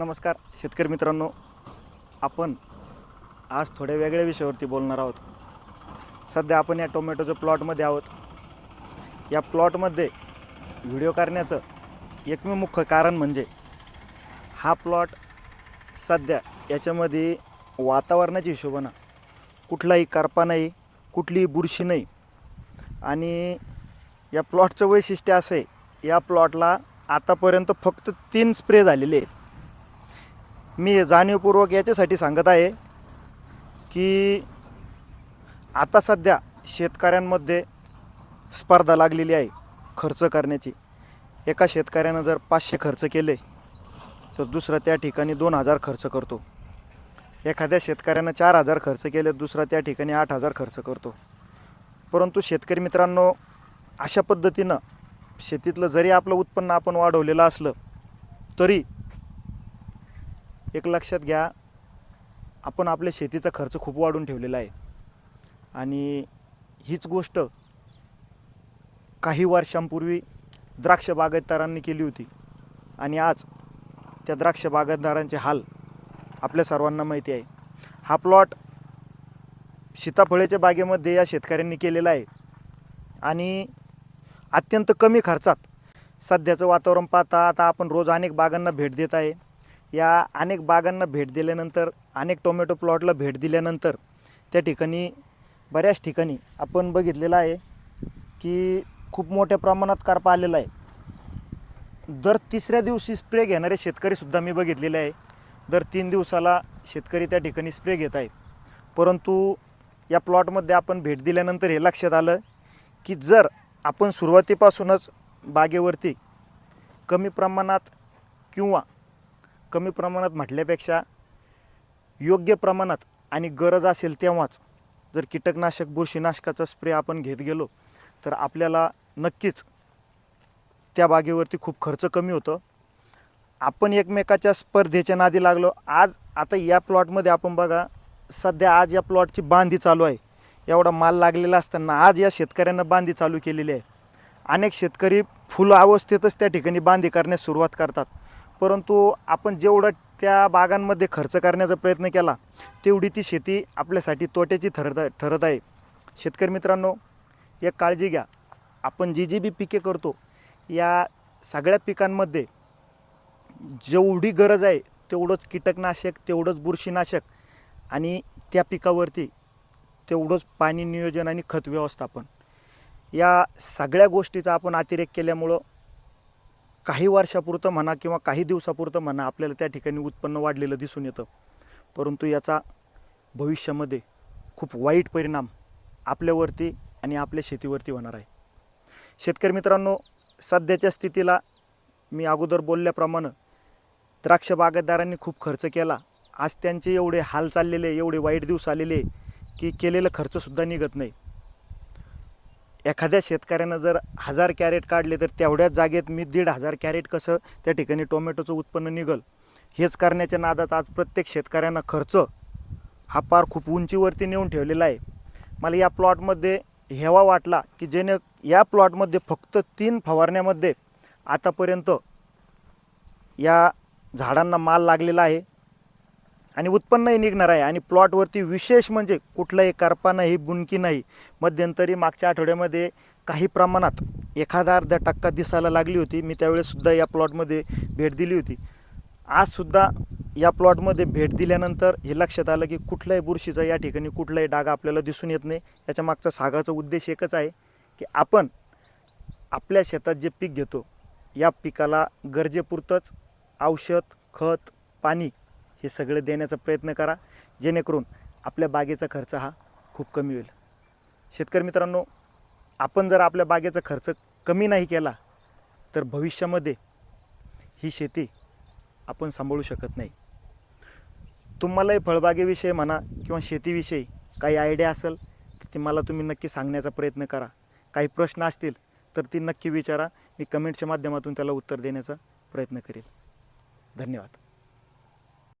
नमस्कार शेतकरी मित्रांनो. आपण आज थोड्या वेगळ्या विषयावरती बोलणार आहोत. सध्या आपण या टोमॅटोच्या प्लॉटमध्ये आहोत. या प्लॉटमध्ये व्हिडिओ करण्याचं एकमेव मुख्य कारण म्हणजे हा प्लॉट सध्या याच्यामध्ये वातावरणाच्या हिशोबानं कुठलाही करपा नाही कुठलीही बुरशी नाही. आणि या प्लॉटचं वैशिष्ट्य असं आहे या प्लॉटला आतापर्यंत फक्त तीन स्प्रे झालेले आहेत. मी हे जाणीवपूर्वक याच्यासाठी सांगत आहे की आता सध्या शेतकऱ्यांमध्ये स्पर्धा लागलेली आहे खर्च करण्याची. एका शेतकऱ्यानं जर पाचशे खर्च केले तर दुसरा त्या ठिकाणी दोन हजार खर्च करतो. एखाद्या शेतकऱ्यानं चार हजार खर्च केले दुसरा त्या ठिकाणी आठ हजार खर्च करतो. परंतु शेतकरी मित्रांनो अशा पद्धतीनं शेतीतलं जरी आपलं उत्पन्न आपण वाढवलेलं असलं तरी एक लक्षात घ्या आपण आपल्या शेतीचा खर्च खूप वाढून ठेवलेला आहे. आणि हीच गोष्ट काही वर्षांपूर्वी द्राक्ष बागायतदारांनी केली होती. आणि आज त्या द्राक्ष बागायतदारांचे हाल आपल्या सर्वांना माहिती आहे. हा प्लॉट सीताफळाच्या बागेमध्ये या शेतकऱ्यांनी केलेला आहे. आणि अत्यंत कमी खर्चात सध्याचं वातावरण पाहता आता आपण रोज अनेक बागांना भेट देत आहे. या अनेक बागांना भेट दिल्यानंतर अनेक टोमॅटो प्लॉटला भेट दिल्यानंतर त्या ठिकाणी बऱ्याच ठिकाणी आपण बघितलेलं आहे की खूप मोठ्या प्रमाणात कारपा आलेला आहे. दर तिसऱ्या दिवशी स्प्रे घेणारे शेतकरीसुद्धा मी बघितलेले आहे. दर तीन दिवसाला शेतकरी त्या ठिकाणी स्प्रे घेत आहे परंतु या प्लॉटमध्ये आपण भेट दिल्यानंतर हे लक्षात आलं की जर आपण सुरुवातीपासूनच बागेवरती कमी प्रमाणात किंवा कमी प्रमाणात म्हटल्यापेक्षा योग्य प्रमाणात आणि गरज असेल तेव्हाच जर कीटकनाशक बुरशीनाशकाचा स्प्रे आपण घेत गेलो तर आपल्याला नक्कीच त्या बागेवरती खूप खर्च कमी होतं. आपण एकमेकाच्या स्पर्धेच्या नादी लागलो. आज आता या प्लॉटमध्ये आपण बघा सध्या आज या प्लॉटची बांधी चालू आहे. एवढा माल लागलेला असताना आज या शेतकऱ्यांना बांधी चालू केलेली आहे. अनेक शेतकरी फुल अवस्थेतच त्या ठिकाणी बांधी करण्यास सुरुवात करतात. परंतु आपण जेवढं त्या बागांमध्ये खर्च करण्याचा प्रयत्न केला तेवढी ती शेती आपल्यासाठी तोट्याची ठरत ठरत आहे. शेतकरी मित्रांनो एक काळजी घ्या. आपण जी जी बी पिके करतो या सगळ्या पिकांमध्ये जेवढी गरज आहे तेवढंच कीटकनाशक तेवढंच बुरशीनाशक आणि त्या पिकावरती तेवढंच पाणी नियोजन आणि खत व्यवस्थापन. या सगळ्या गोष्टीचा आपण अतिरेक केल्यामुळं काही वर्षापुरतं म्हणा किंवा काही दिवसापुरतं म्हणा आपल्याला त्या ठिकाणी उत्पन्न वाढलेलं दिसून येतं. परंतु याचा भविष्यामध्ये खूप वाईट परिणाम आपल्यावरती आणि आपल्या शेतीवरती होणार आहे. शेतकरी मित्रांनो सध्याच्या स्थितीला मी अगोदर बोलल्याप्रमाणे द्राक्ष बागायतदारांनी खूप खर्च केला. आज त्यांचे एवढे हाल चाललेले एवढे वाईट दिवस आलेले की केलेलं खर्चसुद्धा निघत नाही. एखाद्या शेतकऱ्यानं जर हजार कॅरेट काढले तर तेवढ्याच जागेत मी दीड हजार कॅरेट कसं त्या ठिकाणी टोमॅटोचं उत्पन्न निघल? हेच करण्याच्या नादात आज प्रत्येक शेतकऱ्यांना खर्च हा पार खूप उंचीवरती नेऊन ठेवलेला आहे. मला या प्लॉटमध्ये हेवा वाटला की जेणे या प्लॉटमध्ये फक्त तीन फवारण्यामध्ये आतापर्यंत या झाडांना माल लागलेला आहे. आणि उत्पन्नही निघणार आहे. आणि प्लॉटवरती विशेष म्हणजे कुठलाही करपा नाही बुनकी नाही. मध्यंतरी मागच्या आठवड्यामध्ये काही प्रमाणात एखादा अर्धा टक्का दिसायला लागली होती. मी त्यावेळेससुद्धा या प्लॉटमध्ये भेट दिली होती. आजसुद्धा या प्लॉटमध्ये भेट दिल्यानंतर हे लक्षात आलं की कुठल्याही बुरशीचा या ठिकाणी कुठलाही डाग आपल्याला दिसून येत नाही. याच्या मागचा सागाचा उद्देश एकच आहे की आपण आपल्या शेतात जे पीक घेतो या पिकाला गरजेपुरतंच औषध खत पाणी हे सगळं देण्याचा प्रयत्न करा. जेणेकरून आपल्या बागेचा खर्च हा खूप कमी होईल. शेतकरी मित्रांनो आपण जर आपल्या बागेचा खर्च कमी नाही केला तर भविष्यामध्ये ही शेती आपण सांभाळू शकत नाही. तुम्हालाही फळबागेविषयी म्हणा किंवा शेतीविषयी काही आयडिया असेल तर ती मला तुम्ही नक्की सांगण्याचा प्रयत्न करा. काही प्रश्न असतील तर ती नक्की विचारा. मी कमेंटच्या माध्यमातून त्याला उत्तर देण्याचा प्रयत्न करेल. धन्यवाद.